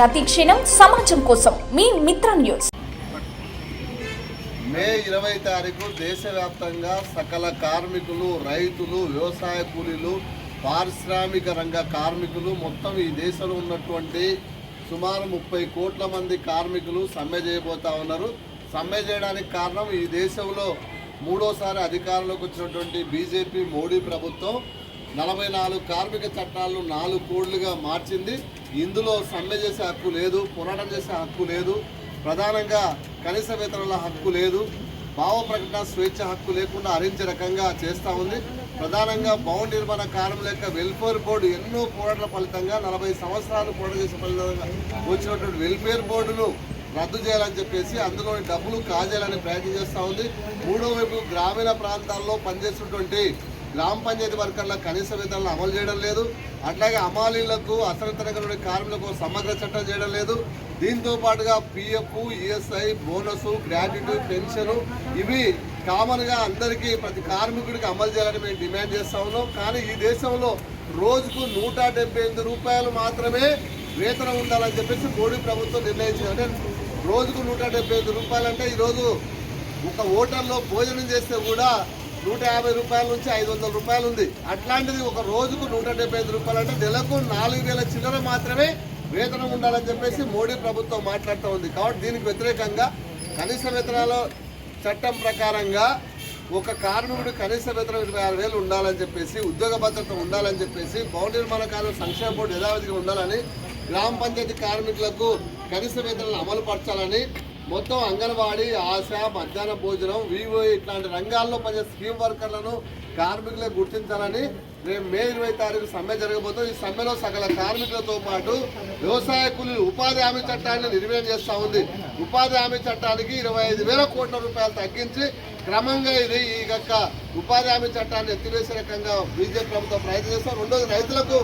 ప్రతి క్షణం సమాజం కోసం మీ మిత్ర న్యూస్. మే ఇరవై తారీఖు దేశవ్యాప్తంగా సకల కార్మికులు రైతులు వ్యవసాయ కూలీలు పారిశ్రామిక రంగ కార్మికులు మొత్తం ఈ దేశంలో ఉన్నటువంటి సుమారు ముప్పై కోట్ల మంది కార్మికులు సమ్మె చేయబోతా ఉన్నారు. సమ్మె చేయడానికి కారణం ఈ దేశంలో మూడోసారి అధికారంలోకి వచ్చినటువంటి బీజేపీ మోడీ ప్రభుత్వం. నలభై నాలుగు కార్మిక చట్టాలను నాలుగు కోడ్లుగా మార్చింది. ఇందులో సమ్మె చేసే హక్కు లేదు పోరాటం చేసే హక్కు లేదు ప్రధానంగా కనీస వేతనాల హక్కు లేదు భావ ప్రకటన స్వేచ్ఛ హక్కు లేకుండా హరించే రకంగా చేస్తూ ఉంది. ప్రధానంగా భవన నిర్మాణ కారణం యొక్క వెల్ఫేర్ బోర్డు ఎన్నో పోరాటాల ఫలితంగా నలభై సంవత్సరాలు పోరాట చేసే ఫలితంగా వచ్చినటువంటి వెల్ఫేర్ బోర్డును రద్దు చేయాలని చెప్పేసి అందులోని డబ్బులు కాజేయాలని ప్రయత్నం చేస్తూ ఉంది. మూడో వైపు గ్రామీణ ప్రాంతాల్లో పనిచేస్తున్నటువంటి గ్రామ పంచాయతీ వర్కర్ల కనీస వేతనాలు అమలు చేయడం లేదు. అట్లాగే అమాలీలకు అసంతరంగా కార్మికులకు సమగ్ర చట్టం చేయడం లేదు. దీంతో పాటుగా PF ESI bonus gratuity pension ఇవి కామన్గా అందరికీ ప్రతి కార్మికుడికి అమలు చేయాలని మేము డిమాండ్ చేస్తా ఉన్నాం. కానీ ఈ దేశంలో రోజుకు నూట ఎనిమిది రూపాయలు మాత్రమే వేతనం ఉండాలని చెప్పేసి మోడీ ప్రభుత్వం నిర్ణయించింది. అంటే రోజుకు నూట డెబ్బై రూపాయలు అంటే ఈరోజు ఒక హోటల్లో భోజనం చేస్తే కూడా నూట యాభై రూపాయల నుంచి ఐదు వందల రూపాయలు ఉంది. అట్లాంటిది ఒక రోజుకు నూట డెబ్బై ఐదు రూపాయలు అంటే నెలకు నాలుగు వేల చిల్లర మాత్రమే వేతనం ఉండాలని చెప్పేసి మోడీ ప్రభుత్వం మాట్లాడుతూ ఉంది. కాబట్టి దీనికి వ్యతిరేకంగా కనీస వేతనాల చట్టం ప్రకారంగా ఒక కార్మికుడు కనీస వేతనం ఇరవై ఆరు వేలు ఉండాలని చెప్పేసి ఉద్యోగ భద్రత ఉండాలని చెప్పేసి భవన నిర్మాణ కార్మిక సంక్షేమ బోర్డు యథావిధిగా ఉండాలని గ్రామ పంచాయతీ కార్మికులకు కనీస వేతనాలు అమలు పరచాలని మొత్తం అంగన్వాడీ ఆశ మధ్యాహ్న భోజనం వివో ఇట్లాంటి రంగాల్లో పనిచేసే స్కీమ్ వర్కర్లను కార్మికులకు గుర్తించాలని రేపు మే ఇరవై తారీఖు సమ్మె జరగబోతుంది. ఈ సమ్మెలో సకల కార్మికులతో పాటు వ్యవసాయ కూలీలు ఉపాధి హామీ చట్టాన్ని నిర్వహణ చేస్తూ ఉంది. ఉపాధి హామీ చట్టానికి ఇరవై ఐదు వేల కోట్ల రూపాయలు తగ్గించి క్రమంగా ఇది ఈ యొక్క ఉపాధి హామీ చట్టాన్ని ఎత్తివేసే రకంగా బీజేపీ ప్రభుత్వం ప్రయత్నం చేస్తాం రెండోది రైతులకు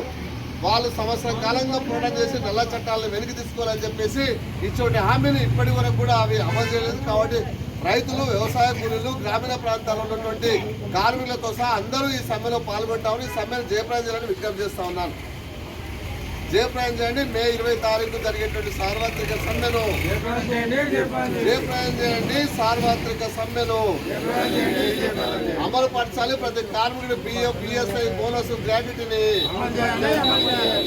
వాళ్ళు సంవత్సరం కాలంగా పోరాటం చేసి నల్ల చట్టాలను వెనక్కి తీసుకోవాలని చెప్పేసి ఇటువంటి హామీలు ఇప్పటి వరకు కూడా అవి అమలు చేయలేదు. కాబట్టి రైతులు వ్యవసాయ కూలీలు గ్రామీణ ప్రాంతాల్లో ఉన్నటువంటి కార్మికులతో సహా అందరూ ఈ సమ్మెలో పాల్గొంటామని ఈ సమ్మెను జయప్రదం చేయాలని విజ్ఞప్తి చేస్తా ఉన్నాను. జయప్రదం చేయండి. మే ఇరవై తారీఖు జరిగేటువంటి సార్వత్రిక సమ్మెను జయప్రదం చేయండి సార్వత్రిక సమ్మెను అమలు పరచాలి ప్రతి కార్మికుడి పిఎఫ్ పిఎస్ఐ బోనస్ గ్రాట్యుటీని.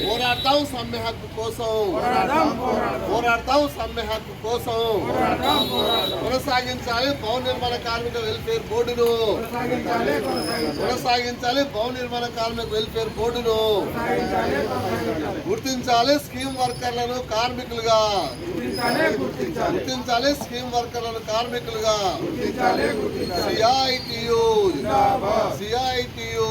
పోరాడతాం సమ్మె హక్కు కోసం. పోరాడతాం సమ్మె హక్కు కోసం. కొనసాగించాలి భవన నిర్మాణ కార్మిక వెల్ఫేర్ బోర్డును. కొనసాగించాలి భవన నిర్మాణ కార్మిక వెల్ఫేర్ బోర్డును. గుర్తించాలి స్కీమ్ వర్కర్లను కార్మికులుగా. గుర్తించాలి స్కీమ్ వర్కర్లను కార్మికులుగా. సిఐటియు. సిఐటియు.